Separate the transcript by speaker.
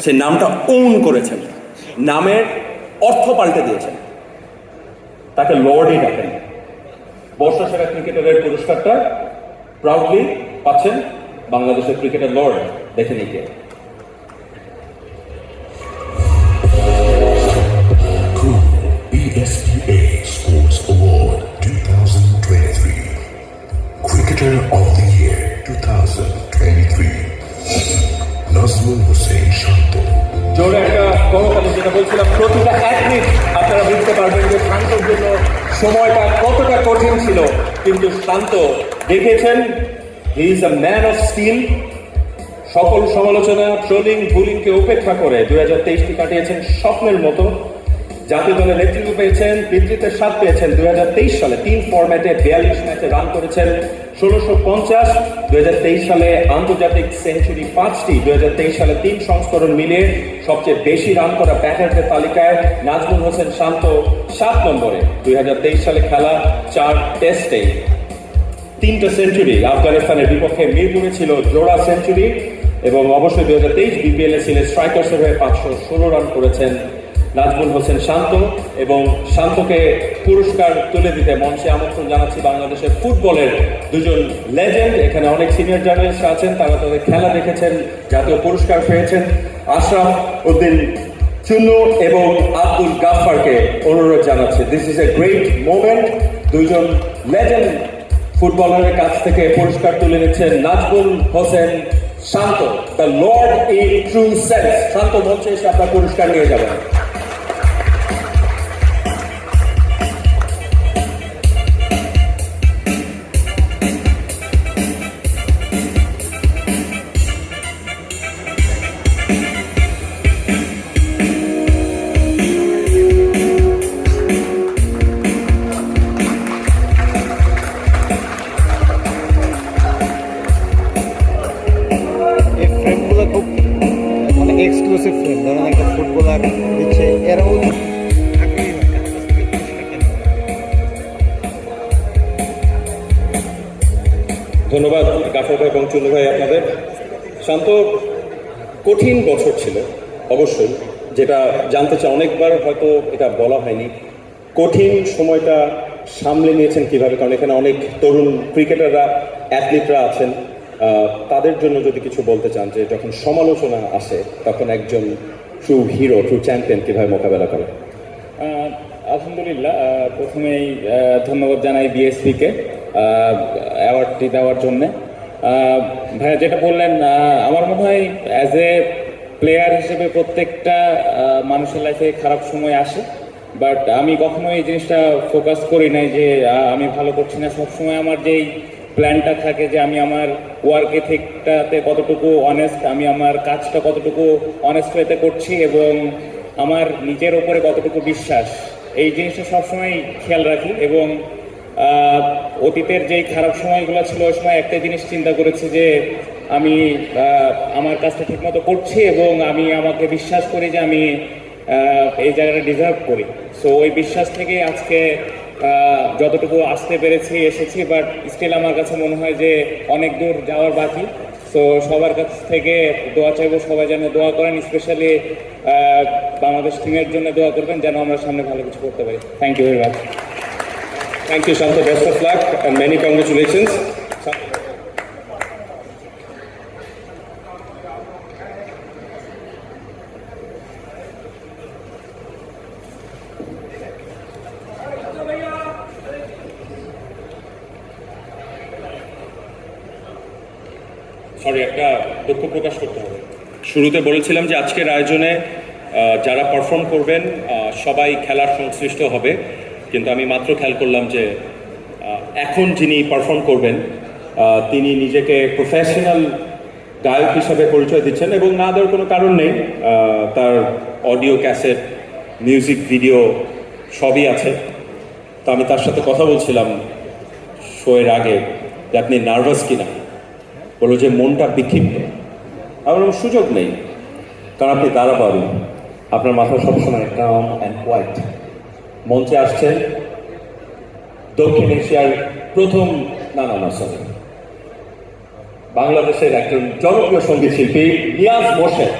Speaker 1: সে নামটা ওন করেছেন। নামের অর্থ পাল্টে দিয়েছেন। তাকে লর্ডই ডাকেন। বর্ষা সেরা ক্রিকেটারের পুরস্কারটা প্রাউডলি পাচ্ছেন বাংলাদেশের ক্রিকেটার লর্ড। দেখে নিকে
Speaker 2: Nazmul হোসেন শান্ত।
Speaker 1: জোরে একটা করতালি যেটা বলছিলাম, প্রতিটা এক মিনিট আপনারা বুঝতে পারবেন যে শান্তর জন্য সময়টা কতটা কঠিন ছিল। কিন্তু শান্ত দেখেছেন he is a man of steel সকল সমালোচনা ট্রোলিং বুলিংকে উপেক্ষা করে দুই হাজার তেইশটি কাটিয়েছেন স্বপ্নের মতো। জাতীয় দলের নেতৃত্ব পেয়েছেন, পিতৃত্বের স্বাদ পেয়েছেন দুই তেইশ সালে। তিন ফরম্যাটে বিয়াল্লিশ ম্যাচে রান করেছেন ষোলোশো পঞ্চাশ। দুই তেইশ সালে আন্তর্জাতিক সেঞ্চুরি পাঁচটি। দুই তেইশ সালে তিন সংস্করণ মিলিয়ে সবচেয়ে বেশি রান করা ব্যাটারদের তালিকায় নাজমুল হোসেন শান্ত সাত নম্বরে। দুই তেইশ সালে খেলা চার টেস্টে তিনটা সেঞ্চুরি আফগানিস্তানের বিপক্ষে মিরপুরে ছিল জোড়া সেঞ্চুরি এবং অবশ্যই দুই হাজার তেইশ বিপিএল এ ছিলেন স্ট্রাইকার্সের হয়ে পাঁচশো ষোলো রান করেছেন নাজমুল হোসেন শান্ত এবং শান্তকে পুরস্কার তুলে দিতে মঞ্চে আমন্ত্রণ জানাচ্ছি বাংলাদেশের ফুটবলের দুজন লেজেন্ড। এখানে অনেক সিনিয়র জার্নালিস্ট আছেন, তারা তাদের খেলা দেখেছেন, জাতীয় পুরস্কার পেয়েছেন। আশরাফ উদ্দিন চুন্নু এবং আব্দুল গাফারকে অনুরোধ জানাচ্ছি। This is a great moment দুইজন লেজেন্ড ফুটবলারের কাছ থেকে পুরস্কার তুলে নিচ্ছেন Najmul Hossain Shanto the lord in true sense Shanto মঞ্চে এসে আপনার পুরস্কার নিয়ে যাবেন। ধন্যবাদ গাফর ভাই এবং ভাই আপনাদের। শান্ত, কঠিন বছর ছিল, অবশ্যই, যেটা জানতে চাই, অনেকবার হয়তো এটা বলা হয়নি। কঠিন সময়টা সামলে নিয়েছেন কীভাবে? কারণ এখানে অনেক তরুণ ক্রিকেটাররা, অ্যাথলিটরা আছেন। তাদের জন্য যদি কিছু বলতে চান যে যখন সমালোচনা আসে, তখন একজন ট্রু হিরো ট্রু চ্যাম্পিয়ন কীভাবে মোকাবেলা করে?
Speaker 3: আলহামদুলিল্লাহ প্রথমেই ধন্যবাদ জানাই বিএসপিকে অ্যাওয়ার্ডটি দেওয়ার জন্যে। ভাইয়া, যেটা বললেন আমার মনে হয় অ্যাজ এ প্লেয়ার হিসেবে প্রত্যেকটা মানুষের লাইফে খারাপ সময় আসে। বাট আমি কখনো এই জিনিসটা ফোকাস করি নাই যে আমি ভালো করছি না। সবসময় আমার যেই প্ল্যানটা থাকে যে আমি আমার ওয়ার্ক এথিকটাতে কতটুকু অনেস্ট আমি আমার কাজটা কতটুকু অনেস্ট ওয়েতে করছি এবং আমার নিজের ওপরে কতটুকু বিশ্বাস। এই জিনিসটা সবসময় খেয়াল রাখি এবং অতীতের যেই খারাপ সময়গুলো ছিল, ওই সময় একটা জিনিস চিন্তা করেছি যে আমি আমার কাজটা ঠিকমতো করছি এবং আমি আমাকে বিশ্বাস করি যে আমি এই জায়গাটা ডিজার্ভ করি। সো ওই বিশ্বাস থেকে আজকে যতটুকু আসতে পেরেছি এসেছি বাট স্টিল আমার কাছে মনে হয় যে অনেক দূর যাওয়ার বাকি সো সবার কাছ থেকে দোয়া চাইব সবাই যেন দোয়া করেন স্পেশালি বাংলাদেশ টিমের জন্য দোয়া করবেন যেন আমরা সামনে ভালো কিছু করতে পারি thank you very much
Speaker 1: you, Shanta. Best of luck and many congratulations. Sorry একটা দুঃখ প্রকাশ করতে হবে। শুরুতে বলেছিলাম যে আজকের আয়োজনে যারা পারফর্ম করবেন সবাই খেলার সংশ্লিষ্ট হবে। কিন্তু আমি মাত্র খেয়াল করলাম যে এখন যিনি পারফর্ম করবেন তিনি নিজেকে প্রফেশনাল গায়ক হিসাবে পরিচয় দিচ্ছেন এবং না দেওয়ার কোনো কারণ নেই। তার অডিও ক্যাসেট মিউজিক ভিডিও সবই আছে। তো আমি তার সাথে কথা বলছিলাম শোয়ের আগে। যে আপনি নার্ভাস কিনা। বলল যে মনটা বিক্ষিপ্ত। আমার কোনো সুযোগ নেই। কারণ আপনি দাঁড়া পাবেন আপনার মাথা সবসময় কাম অ্যান্ড হোয়াইট মঞ্চে আসছেন দক্ষিণ এশিয়ার প্রথম না না বাংলাদেশের একজন জনপ্রিয় সংগীত শিল্পী নিয়াজ মোর্শেদ।